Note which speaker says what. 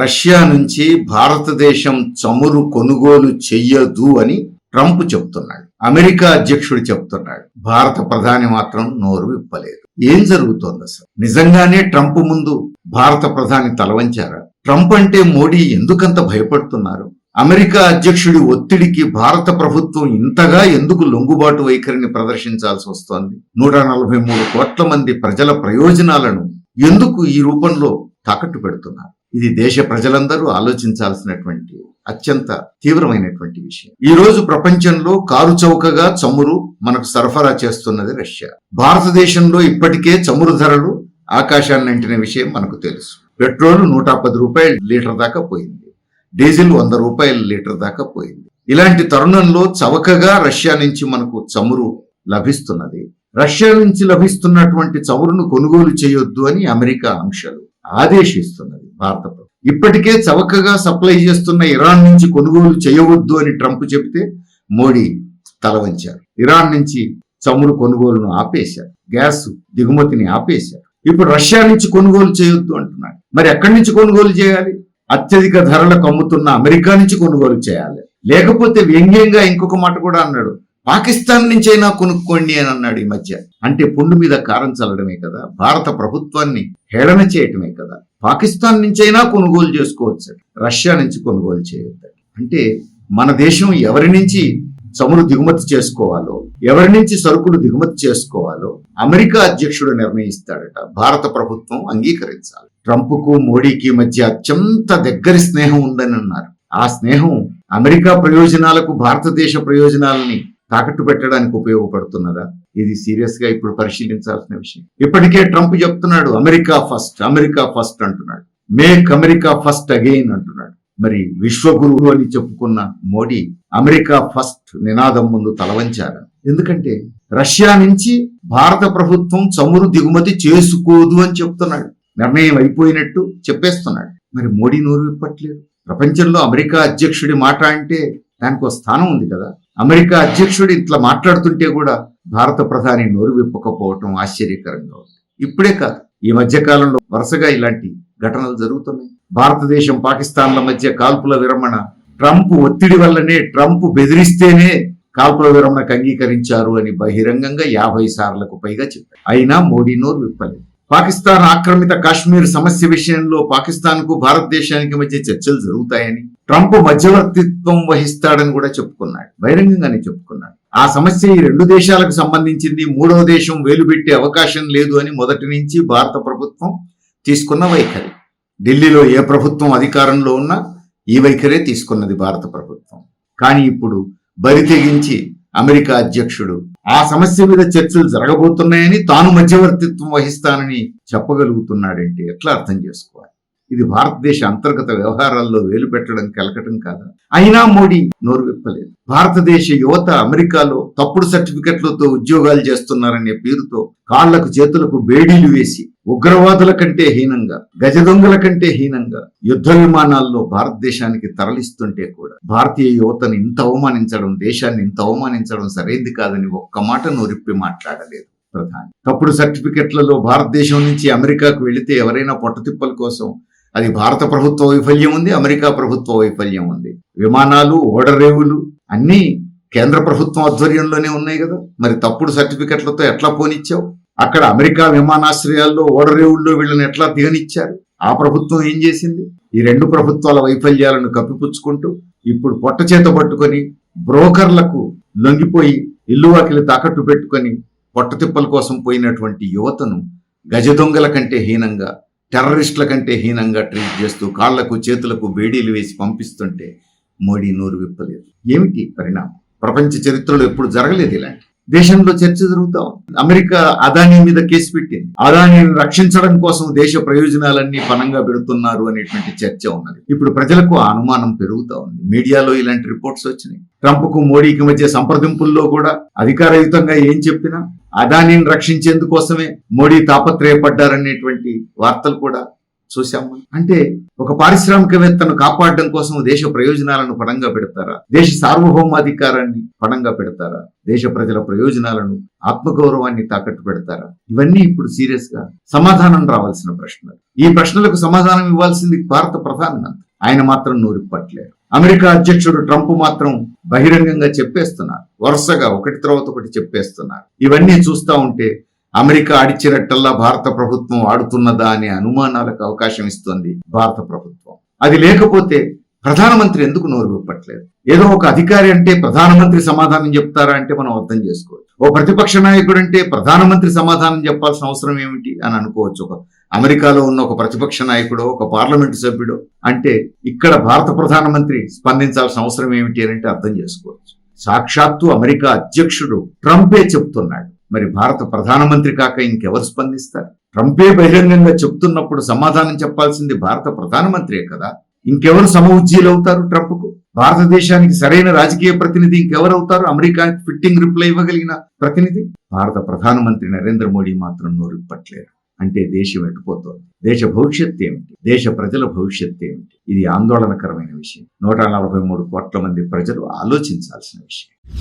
Speaker 1: Russia నుంచి భారతదేశం చమురు కొనుగోలు చెయ్యదు అని ట్రంప్ చెప్తున్నాడు. అమెరికా అధ్యక్షుడు చెప్తున్నాడు. భారత ప్రధాని మాత్రం నోరు విప్పలేదు. ఏం జరుగుతోంది అసలు? నిజంగానే ట్రంప్ ముందు భారత ప్రధాని తలవంచారా? ట్రంప్ అంటే మోడీ ఎందుకంత భయపడుతున్నారు? అమెరికా అధ్యక్షుడి ఒత్తిడికి భారత ప్రభుత్వం ఇంతగా ఎందుకు లొంగుబాటు వైఖరిని ప్రదర్శించాల్సి వస్తోంది? నూట నలభై మూడు కోట్ల మంది ప్రజల ప్రయోజనాలను ఎందుకు ఈ రూపంలో తాకట్టు పెడుతున్నారు? ఇది దేశ ప్రజలందరూ ఆలోచించాల్సినటువంటి అత్యంత తీవ్రమైనటువంటి విషయం. ఈ రోజు ప్రపంచంలో కారు చౌకగా చమురు మనకు సరఫరా చేస్తున్నది రష్యా. భారతదేశంలో ఇప్పటికే చమురు ధరలు ఆకాశాన్ని అంటిన విషయం మనకు తెలుసు. పెట్రోల్ నూట పది రూపాయలు లీటర్ దాకా పోయింది. డీజిల్ వంద రూపాయల లీటర్ దాకా పోయింది. ఇలాంటి తరుణంలో చవకగా రష్యా నుంచి మనకు చమురు లభిస్తున్నది. రష్యా నుంచి లభిస్తున్నటువంటి చమురును కొనుగోలు చేయొద్దు అని అమెరికా ఆంక్షలు ఆదేశిస్తున్నది. భారత ఇప్పటికే చవకగా సప్లై చేస్తున్న ఇరాన్ నుంచి కొనుగోలు చేయవద్దు అని ట్రంప్ చెబితే మోడీ తల వంచారు. ఇరాన్ నుంచి చమురు కొనుగోలును ఆపేశారు. గ్యాస్ దిగుమతిని ఆపేశారు. ఇప్పుడు రష్యా నుంచి కొనుగోలు చేయొద్దు అంటున్నాడు. మరి ఎక్కడి నుంచి కొనుగోలు చేయాలి? అత్యధిక ధరలకు అమ్ముతున్న అమెరికా నుంచి కొనుగోలు చేయాలి. లేకపోతే వ్యంగ్యంగా ఇంకొక మాట కూడా అన్నాడు. పాకిస్తాన్ నుంచైనా కొనుక్కోండి అని అన్నాడు ఈ మధ్య. అంటే పుండు మీద కారం చల్లడమే కదా భారత ప్రభుత్వాన్ని హేళన చేయటమే కదా. పాకిస్తాన్ నుంచైనా కొనుగోలు చేసుకోవచ్చు. రష్యా నుంచి కొనుగోలు చేయొద్దు. అంటే మన దేశం ఎవరి నుంచి చమురు దిగుమతి చేసుకోవాలో ఎవరి నుంచి సరుకులు దిగుమతి చేసుకోవాలో అమెరికా అధ్యక్షుడు నిర్ణయిస్తాడట. భారత ప్రభుత్వం అంగీకరించాలి. ట్రంప్కు మోడీకి మధ్య అత్యంత దగ్గరి స్నేహం ఉందని అన్నారు. ఆ స్నేహం అమెరికా ప్రయోజనాలకు భారతదేశ ప్రయోజనాలని తాకట్టు పెట్టడానికి ఉపయోగపడుతున్నదా? ఇది సీరియస్గా ఇప్పుడు పరిశీలించాల్సిన విషయం. ఇప్పటికే ట్రంప్ చెప్తున్నాడు అమెరికా ఫస్ట్ అమెరికా ఫస్ట్ అంటున్నాడు. మేక్ అమెరికా ఫస్ట్ అగైన్ అంటున్నాడు. మరి విశ్వగురువు అని చెప్పుకున్న మోడీ అమెరికా ఫస్ట్ నినాదం ముందు తలవంచారు ఎందుకంటే రష్యా నుంచి భారత ప్రభుత్వం చమురు దిగుమతి చేసుకోదు అని చెప్తున్నాడు. నిర్ణయం అయిపోయినట్టు చెప్పేస్తున్నాడు. మరి మోడీ నోరు విప్పట్లేదు. ప్రపంచంలో అమెరికా అధ్యక్షుడి మాట అంటే దానికి స్థానం ఉంది కదా. అమెరికా అధ్యక్షుడు ఇట్లా మాట్లాడుతుంటే కూడా భారత ప్రధాని నోరు విప్పకపోవటం ఆశ్చర్యకరంగా ఉంది. ఇప్పుడే కాదు ఈ మధ్య కాలంలో వరుసగా ఇలాంటి ఘటనలు జరుగుతున్నాయి. భారతదేశం పాకిస్తాన్ల మధ్య కాల్పుల విరమణ ట్రంప్ ఒత్తిడి వల్లనే ట్రంప్ బెదిరిస్తేనే కాల్పుల విరమణకు అంగీకరించారు అని బహిరంగంగా యాభై సార్లకు పైగా చెప్పారు. అయినా మోడీ నోరు విప్పలేదు. పాకిస్తాన్ ఆక్రమిత కాశ్మీర్ సమస్య విషయంలో పాకిస్తాన్కు భారతదేశానికి మధ్య చర్చలు జరుగుతాయని ట్రంప్ మధ్యవర్తిత్వం వహిస్తాడని కూడా చెప్పుకున్నాడు. బహిరంగంగానే చెప్పుకున్నాడు. ఆ సమస్య ఈ రెండు దేశాలకు సంబంధించింది. మూడవ దేశం వేలు పెట్టే అవకాశం లేదు అని మొదటి నుంచి భారత ప్రభుత్వం తీసుకున్న వైఖరి. ఢిల్లీలో ఏ ప్రభుత్వం అధికారంలో ఉన్నా ఈ వైఖరే తీసుకున్నది భారత ప్రభుత్వం. కానీ ఇప్పుడు బరి తెగించి అమెరికా అధ్యక్షుడు ఆ సమస్య మీద చర్చలు జరగబోతున్నాయని తాను మధ్యవర్తిత్వం వహిస్తానని చెప్పగలుగుతున్నాడంటే ఎట్లా అర్థం చేసుకోవాలి? ఇది భారతదేశ అంతర్గత వ్యవహారాల్లో వేలు పెట్టడం కలకటం కాదా? అయినా మోడీ నోరు విప్పలేదు. భారతదేశ యువత అమెరికాలో తప్పుడు సర్టిఫికెట్లతో ఉద్యోగాలు చేస్తున్నారనే పేరుతో కాళ్ళకు చేతులకు బేడీలు వేసి ఉగ్రవాదుల కంటే హీనంగా గజ దొంగల కంటే హీనంగా యుద్ధ విమానాల్లో భారతదేశానికి తరలిస్తుంటే కూడా భారతీయ యువతను ఇంత అవమానించడం దేశాన్ని ఇంత అవమానించడం సరైంది కాదని ఒక్క మాట నోరిప్పి మాట్లాడలేదు ప్రధాని. తప్పుడు సర్టిఫికెట్లలో భారతదేశం నుంచి అమెరికాకు వెళితే ఎవరైనా పొట్టతిప్పల కోసం అది భారత ప్రభుత్వ వైఫల్యం ఉంది అమెరికా ప్రభుత్వ వైఫల్యం ఉంది. విమానాలు ఓడరేవులు అన్నీ కేంద్ర ప్రభుత్వం ఆధ్వర్యంలోనే ఉన్నాయి కదా. మరి తప్పుడు సర్టిఫికెట్లతో ఎట్లా పోనిచ్చావు? అక్కడ అమెరికా విమానాశ్రయాల్లో ఓడరేవుల్లో వీళ్ళని ఎట్లా దిగనిచ్చారు ఆ ప్రభుత్వం ఏం చేసింది? ఈ రెండు ప్రభుత్వాల వైఫల్యాలను కప్పిపుచ్చుకుంటూ ఇప్పుడు పొట్ట చేత పట్టుకొని బ్రోకర్లకు లొంగిపోయి ఇల్లు వాకిలి తాకట్టు పెట్టుకొని పొట్టతిప్పల కోసం పోయినటువంటి యువతను గజ దొంగల కంటే హీనంగా టెర్రరిస్టుల కంటే హీనంగా ట్రీట్ చేస్తూ కాళ్ళకు చేతులకు బేడీలు వేసి పంపిస్తుంటే మోడీ నోరు విప్పలేదు. ఏమిటి పరిణామం? ప్రపంచ చరిత్రలో ఎప్పుడు జరగలేదు ఇలాంటి. దేశంలో చర్చ జరుగుతా ఉంది. అమెరికా అదానీ మీద కేసు పెట్టింది. అదానీని రక్షించడం కోసం దేశ ప్రయోజనాలన్నీ పనంగా పెడుతున్నారు అనేటువంటి చర్చ ఉన్నది. ఇప్పుడు ప్రజలకు ఆ అనుమానం పెరుగుతా ఉంది. మీడియాలో ఇలాంటి రిపోర్ట్స్ వచ్చినాయి. ట్రంప్కు మోడీకి మధ్య సంప్రదింపుల్లో కూడా అధికారయుతంగా ఏం చెప్పినా అదానిని రక్షించేందుకోసమే మోడీ తాపత్రయపడ్డారనేటువంటి వార్తలు కూడా చూశాము. అంటే ఒక పారిశ్రామికవేత్తను కాపాడడం కోసం దేశ ప్రయోజనాలను పణంగా పెడతారా? దేశ సార్వభౌమాధికారాన్ని పణంగా పెడతారా? దేశ ప్రజల ప్రయోజనాలను ఆత్మగౌరవాన్ని తాకట్టు పెడతారా? ఇవన్నీ ఇప్పుడు సీరియస్గా సమాధానం రావాల్సిన ప్రశ్నలు. ఈ ప్రశ్నలకు సమాధానం ఇవ్వాల్సింది భారత ప్రధానమంత్రి ఆయన మాత్రం నోరిప్పట్లేరు అమెరికా అధ్యక్షుడు ట్రంప్ మాత్రం బహిరంగంగా చెప్పేస్తున్నారు. వరుసగా ఒకటి తర్వాత ఒకటి చెప్పేస్తున్నారు. ఇవన్నీ చూస్తా ఉంటే అమెరికా అడిచినట్టల్లా భారత ప్రభుత్వం ఆడుతున్నదా అనే అనుమానాలకు అవకాశం ఇస్తోంది భారత ప్రభుత్వం. అది లేకపోతే ప్రధానమంత్రి ఎందుకు నోరు విప్పట్లేదు? ఏదో ఒక అధికారి అంటే ప్రధానమంత్రి సమాధానం చెప్తారా అంటే మనం అర్థం చేసుకోవచ్చు. ఓ ప్రతిపక్ష నాయకుడు అంటే ప్రధానమంత్రి సమాధానం చెప్పాల్సిన అవసరం ఏమిటి అని అనుకోవచ్చు ఒక అమెరికాలో ఉన్న ఒక ప్రతిపక్ష నాయకుడో ఒక పార్లమెంటు సభ్యుడు అంటే ఇక్కడ భారత ప్రధానమంత్రి స్పందించాల్సిన అవసరం ఏమిటి అని అంటే అర్థం చేసుకోవచ్చు. సాక్షాత్తు అమెరికా అధ్యక్షుడు ట్రంపే చెప్తున్నాడు. మరి భారత ప్రధానమంత్రి కాక ఇంకెవరు స్పందిస్తారు? ట్రంపే బహిరంగంగా చెప్తున్నప్పుడు సమాధానం చెప్పాల్సింది భారత ప్రధానమంత్రియే కదా. ఇంకెవరు సమఉజ్జీలవుతారు ట్రంప్కు భారతదేశానికి సరైన రాజకీయ ప్రతినిధి ఇంకెవరు అవుతారు అమెరికాకి ఫిట్టింగ్ రిప్లై ఇవ్వగలిగిన ప్రతినిధి? భారత ప్రధానమంత్రి నరేంద్ర మోడీ మాత్రం నోరిప్పట్లేరు అంటే దేశం ఎట్టుపోతోంది దేశ భవిష్యత్ ఏమిటి? దేశ ప్రజల భవిష్యత్ ఏమిటి? ఇది ఆందోళనకరమైన విషయం. నూట నలభై మూడు కోట్ల మంది ప్రజలు ఆలోచించాల్సిన విషయం.